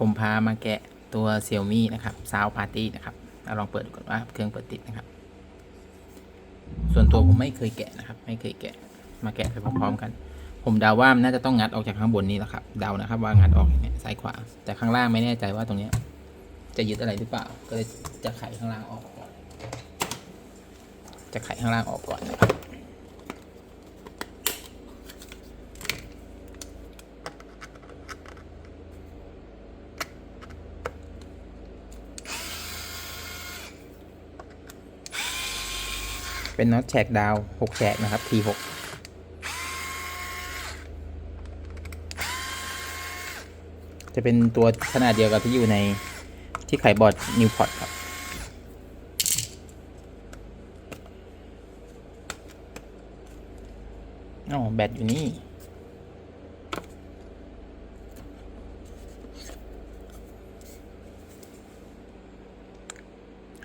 ผมพามาแกะตัว Xiaomi นะครับ Sound Party นะครับเอาลองเปิดดูก่อนว่าเครื่องเปิดติดนะครับ ส่วนตัวผมไม่เคยแกะนะครับ ไม่เคยแกะ มาแกะไปพร้อมๆกัน ผมเดาว่ามันน่าจะต้องงัดออกจากข้างบนนี้แหละครับ เดานะครับว่างัดออกอย่างเงี้ยซ้ายขวา แต่ข้างล่างไม่แน่ใจว่าตรงเนี้ยจะยึดอะไรหรือเปล่า ก็เลยจะไขข้างล่างออกก่อน จะไขข้างล่างออกก่อนนะครับ เป็นน็อตแฉกดาวหกแฉกนะครับ T6 จะเป็นตัวขนาดเดียวกับที่อยู่ในที่ไขบอร์ดนิวพอตครับอ๋อแบตอยู่นี่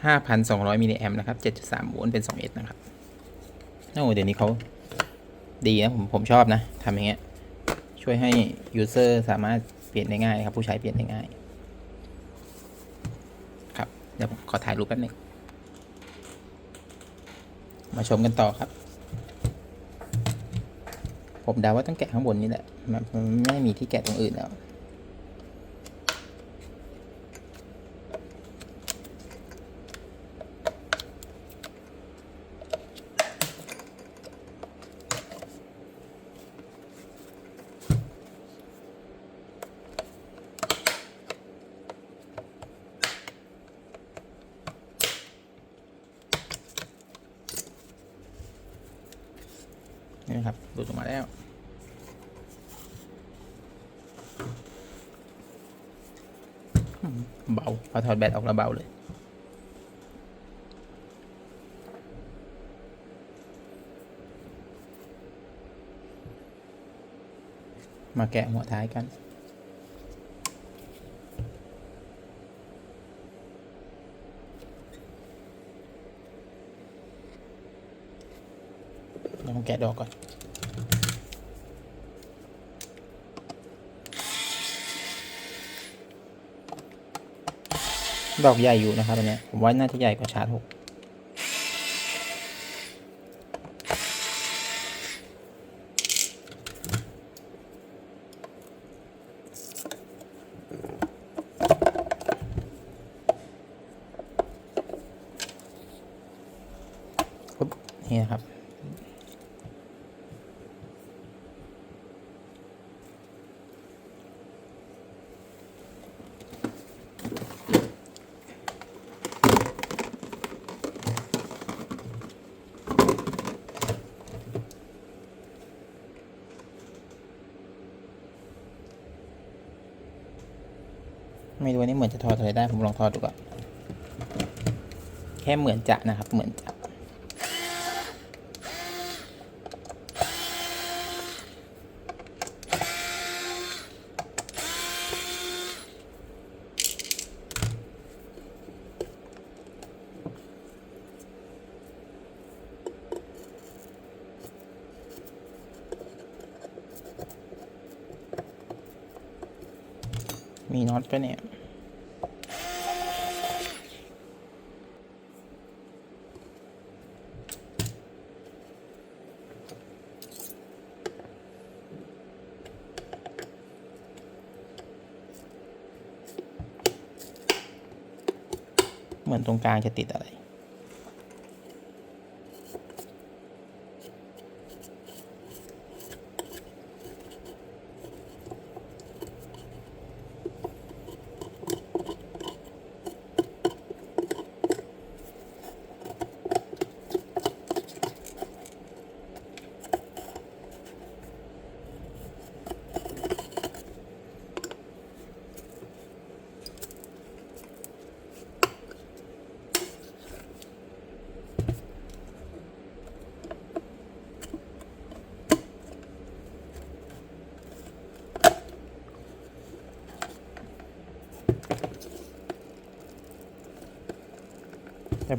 ห้าพันสองร้อยมิลลิแอมป์นะครับเจ็ดจุดสามโวลต์ เป็นสองเอสนะครับ โอ้เดี๋ยวนี้เขาดีนะ ผม ผมชอบนะทำอย่างเงี้ย ช่วยให้ยูเซอร์สามารถเปลี่ยนได้ง่ายครับ ผู้ใช้เปลี่ยนได้ง่าย ครับ เดี๋ยวผมขอถ่ายรูปแป๊บนึง มาชมกันต่อครับ ผมเดาว่าต้องแกะข้างบนนี่แหละ มันไม่มีที่แกะตรงอื่นแล้ว หลุดออกมาแล้วอืมเบาพอถอดแบตออกแล้วเบาเลยมาแกะหัวท้ายกันเดี๋ยวผมแกะดอกก่อน ดอกใหญ่อยู่นะครับอันเนี้ยผมว่าน่าจะใหญ่กว่าชาร์จหกนี่นะครับ ไม่รู้นนี้เหมือนจะทอดอะไรได้ ผมลองทอดดูก่อนแค่เหมือนจะนะครับ เหมือนจะมีน็อตปะเนี่ย เหมือนตรงกลางจะติดอะไร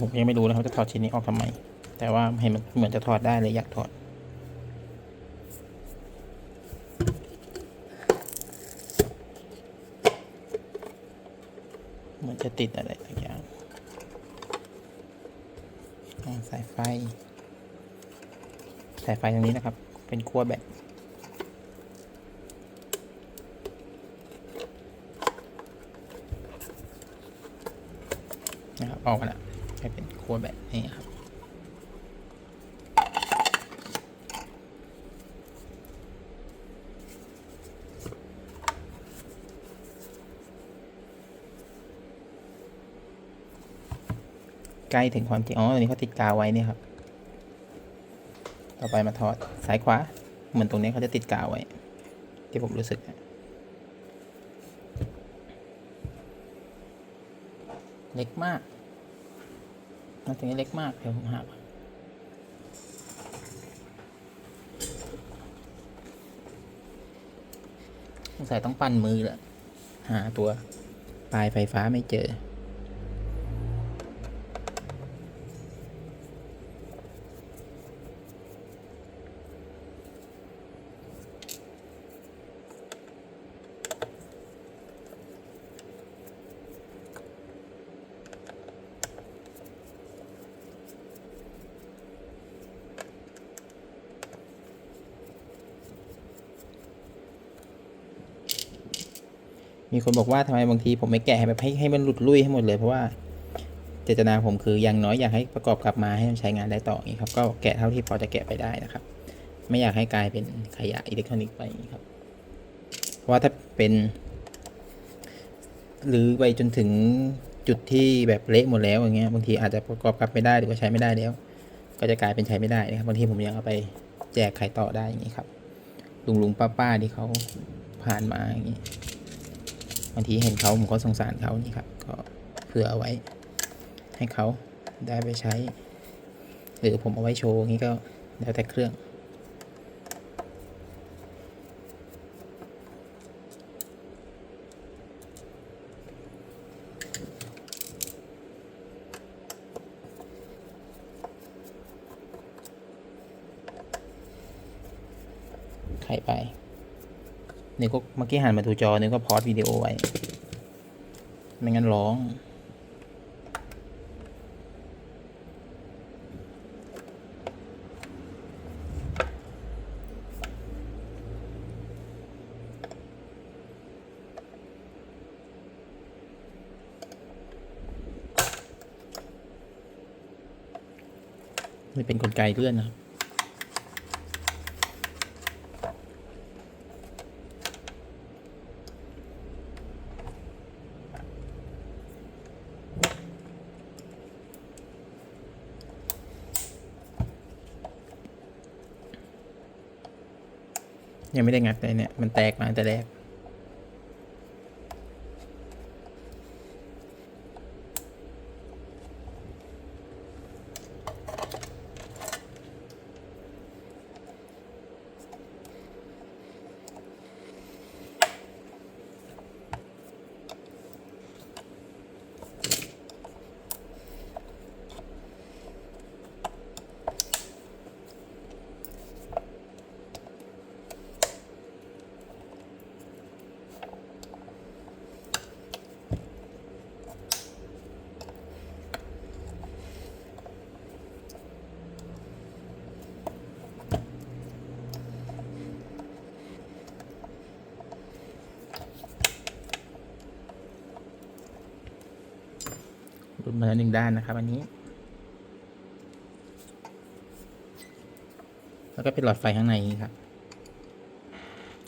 ผมยังไม่รู้นะครับจะถอดชิ้นนี้ออกทำไม แต่ว่าเห็นมันเหมือนจะถอดได้เลยอยากถอด เหมือนจะติดอะไรสักอย่างอ่าสายไฟ สายไฟตรงนี้นะครับ เป็นขั้วแบตนะครับออกมาแล้ว ให้เป็นขั้วแบตนี่ครับ ใกล้ถึงความจริง อ๋อตรงนี้เขาติดกาวไว้นี่ครับ ต่อไปมาถอดซ้ายขวา เหมือนตรงนี้เขาจะติดกาวไว้ ที่ผมรู้สึกนะเล็กมาก มันตรงเล็กมาก เดี๋ยวผมหาก่อนสงสัยต้องปั่นมือแหละหาตัวปลายไฟฟ้าไม่เจอ มีคนบอกว่าทำไมบางทีผมไม่แกะให้แบบให้ให้มันหลุดลุ่ยให้หมดเลยเพราะว่าเจตนาผมคืออย่างน้อยอยากให้ประกอบกลับมาให้มันใช้งานได้ต่ออย่างนี้ครับ ก็แกะเท่าที่พอจะแกะไปได้นะครับ ไม่อยากให้กลายเป็นขยะอิเล็กทรอนิกส์ไปอย่างนี้ครับเพราะว่าถ้าเป็นหรือไปจนถึงจุดที่แบบเละหมดแล้วอย่างเงี้ยบางทีอาจจะประกอบกลับไม่ได้หรือว่าใช้ไม่ได้แล้ว ก็จะกลายเป็นใช้ไม่ได้นะครับบางทีผมยังเอาไปแจกขายต่อได้อย่างนี้ครับลุงลุงป้าป้าๆที่เขาผ่านมาอย่างนี้ บางทีเห็นเขาผมก็สงสารเขานี่ครับก็เผื่อเอาไว้ ให้เขาได้ไปใช้ หรือผมเอาไว้โชว์งนี้ก็แล้วแต่เครื่อง ไขไป นี่ก็เมื่อกี้หันมาดูจอนี่ก็พอดวิดีโอไว้ ไม่งั้นร้อง นี่เป็นกลไกเลื่อนนะครับ ยังไม่ได้งัดเลยเนี่ย มันแตกมาแต่แรก หลุดมาแล้วหนึ่งด้านนะครับ อันนี้ แล้วก็เป็นหลอดไฟข้างในครับ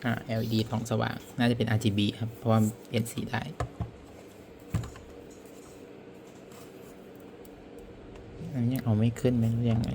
อ่า LED สองสว่าง น่าจะเป็น RGB ครับ เพราะว่าเปลี่ยนสีได้อันนี้เอาไม่ขึ้นไม่รู้ยังไง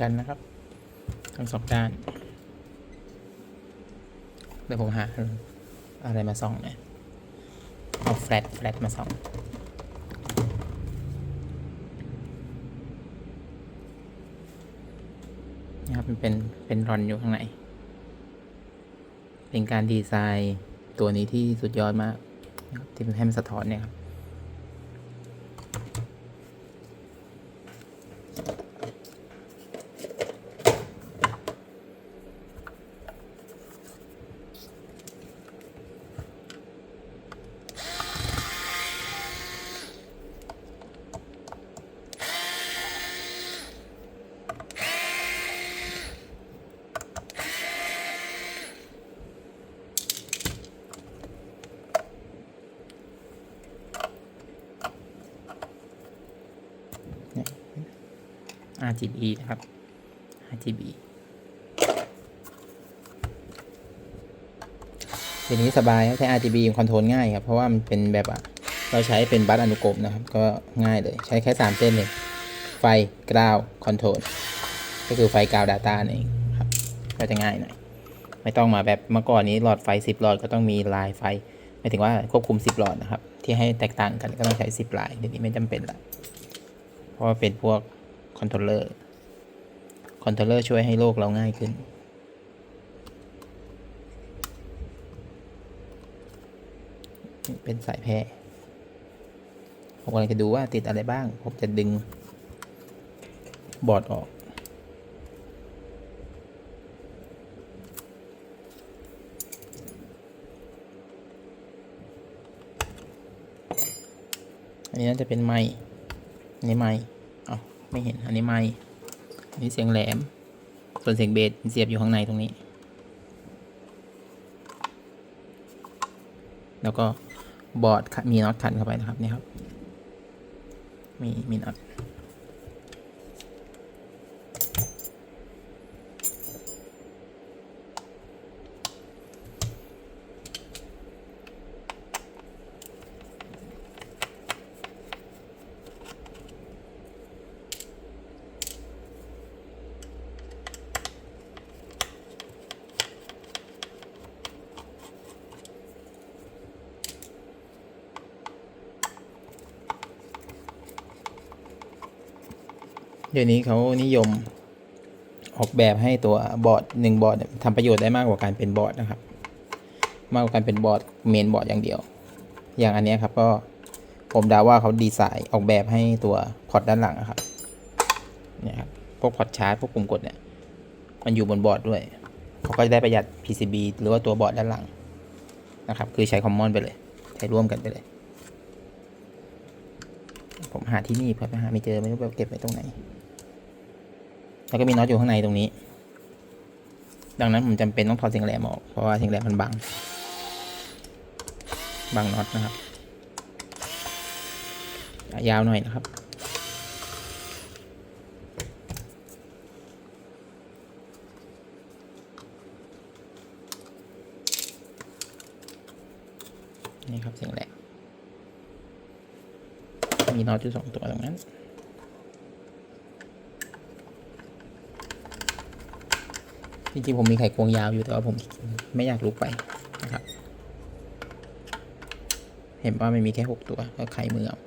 กันนะครับทั้งสองด้าน เดี๋ยวผมหาอะไรมาส่องหน่อยเอาแฟลชแฟลชมาส่องนะครับมันเป็นเป็นรอนอยู่ข้างในเป็นการดีไซน์ตัวนี้ที่สุดยอดมากที่มันให้มันสะท้อนเนี่ยครับ RGB นะครับ RGB ทีนี้สบายใช้ RGB คอนโทรลง่ายครับ เพราะว่ามันเป็นแบบอะเราใช้เป็นบัสอนุกรมนะครับ ก็ง่ายเลย ใช้แค่ 3เส้นเองไฟกราวคอนโทรลก็คือไฟกราว Data นั่นเองครับ ก็จะง่ายหน่อย ไม่ต้องมาแบบเมื่อก่อนนี้หลอดไฟ 10 หลอดก็ต้องมีลายไฟหมายถึงว่าควบคุม 10 หลอดนะครับ ที่ให้แตกต่างกันก็ต้องใช้ 10 ลายเดี๋ยวนี้ไม่จำเป็นละเพราะว่าเป็นพวก คอนโทรลเลอร์คอนโทรลเลอร์ช่วยให้โลกเราง่ายขึ้น เป็นสายแพร่ผมกำลังจะดูว่าติดอะไรบ้าง ผมจะดึงบอร์ดออก อันนี้น่าจะเป็นไม้อันนี้ไม้ ไม่เห็น อันนี้ไม่อันนี้เสียงแหลม ส่วนเสียงเบสเสียบอยู่ข้างในตรงนี้ แล้วก็บอร์ดขัดมีน็อตขันเข้าไปนะครับนี่ครับ มีมีน็อต เดี๋ยวนี้เขานิยมออกแบบให้ตัวบอร์ดหนึ่งบอร์ดเนี่ยทำประโยชน์ได้มากกว่าการเป็นบอร์ดนะครับ มากกว่าการเป็นบอร์ดเมนบอร์ดอย่างเดียว อย่างอันนี้ครับก็ผมดาว่าเขาดีไซน์ออกแบบให้ตัวพอร์ตด้านหลังอะครับเนี่ยครับพวกพอร์ตชาร์จพวกปุ่มกดเนี่ยมันอยู่บนบอร์ดด้วย เขาก็จะได้ประหยัด PCB หรือว่าตัวบอร์ดด้านหลังนะครับ คือใช้คอมมอนไปเลย ใช้ร่วมกันไปเลย ผมหาที่นี่เพื่อไปหาไม่เจอไม่รู้ว่าเก็บไว้ตรงไหน แล้วก็มีน็อตอยู่ข้างในตรงนี้ ดังนั้นผมจำเป็นต้องถอดสียงแหลมออก เพราะว่าสียงแหลมมันบัง บังน็อตนะครับ ยาวหน่อยนะครับนี่ครับสียงแหลมมีน็อตอยู่สองตัวตรงนั้น จริงๆผมมีไขควงยาวอยู่แต่ว่าผมไม่อยากลุกไปนะครับ เห็นว่ามันมีแค่หกตัวก็ไขมือเอา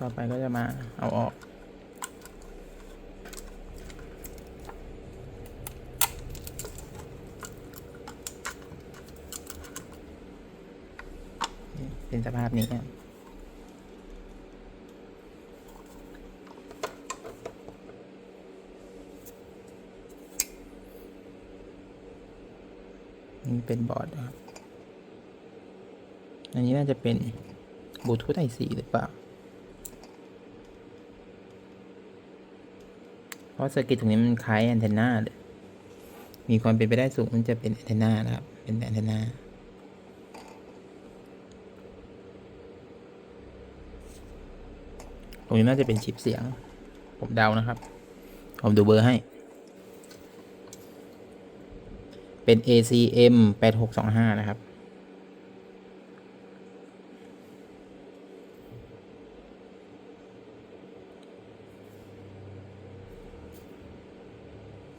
ต่อไปก็จะมาเอาออก เป็น สภาพนี้นี่เป็นบอร์ดนะครับ อันนี้น่าจะเป็นบลูทูธไอซีหรือเปล่า เพราะสร์กิตตรงนี้มันคล้ายแอนเทนนาเลยมีความเป็นไปได้สูงมันจะเป็นแอนเทนนานะครับ เป็นแอนเทนนา ตรงนี้น่าจะเป็นชิปเสียง ผมเดานะครับ ผมดูเบอร์ให้ เป็น ACM 8625 นะครับ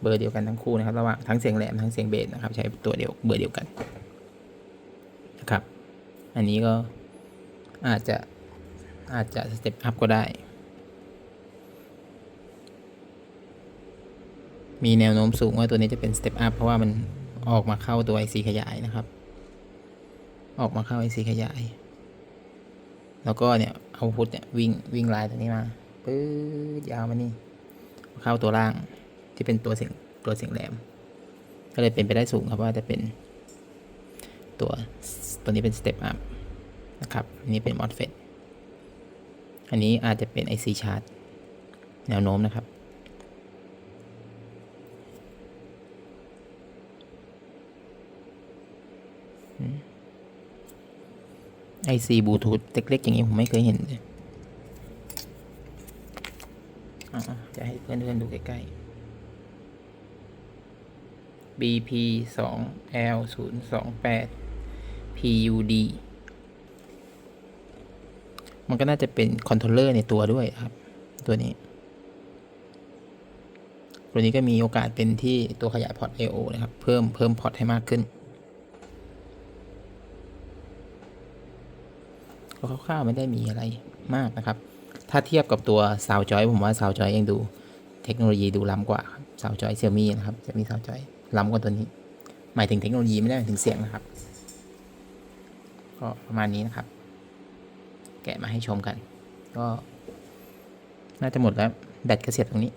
เบอร์เดียวกันทั้งคู่นะครับ ระหว่างทั้งเสียงแหลมทั้งเสียงเบสนะครับ ใช้ตัวเดียวเบอร์เดียวกันนะครับ อันนี้ก็อาจจะ อาจจะสเต็ปอัพก็ได้ มีแนวโน้มสูงว่าตัวนี้จะเป็นสเต็ปอัพเพราะว่ามันออกมาเข้าตัว IC ขยายนะครับ ออกมาเข้า IC ขยาย แล้วก็เนี่ยเอาพุทเนี่ยวิ่งวิ่งลายตัวนี้มาปื๊ดยาวมานี่ เข้าตัวล่างที่เป็นตัวเสียงตัวเสียงแหลม ก็เลยเป็นไปได้สูงครับว่าจะเป็นตัวตัวนี้เป็นสเต็ปอัพนะครับนนี้เป็น MOSFET อั อันนี้อาจจะเป็น IC chart แนวโน้มนะครับไอซีบลูทูธเล็กๆ อย่างนี้ ผมไม่เคยเห็นเลยจะให้เพื่อนๆดูใกล้ๆ BP 2 L 0 2 8 PUD มันก็น่าจะเป็นคอนโทรลเลอร์ในตัวด้วยครับ ตัวนี้ ตัวนี้ก็มีโอกาสเป็นที่ตัวขยายพอร์ต I/O นะครับ เพิ่มเพิ่มพอร์ตให้มากขึ้นก็คร่าวๆไม่ได้มีอะไรมากนะครับ ถ้าเทียบกับตัวซาวจอยผมว่าซาวจอยยังดูเทคโนโลยีดูล้ำกว่าซาวจอยเซี่ยมี่นะครับจะมีซาวจอยล้ำกว่าตัวนี้ หมายถึงเทคโนโลยีไม่ได้หมายถึงเสียงนะครับ ก็ประมาณนี้นะครับ แกะมาให้ชมกัน ก็ น่าจะหมดแล้ว แบตก็เสียบตรงนี้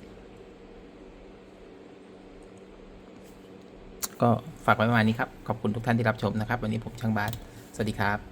ก็ฝากไว้ประมาณนี้ครับ ขอบคุณทุกท่านที่รับชมนะครับ วันนี้ผมช่างบาสสวัสดีครับ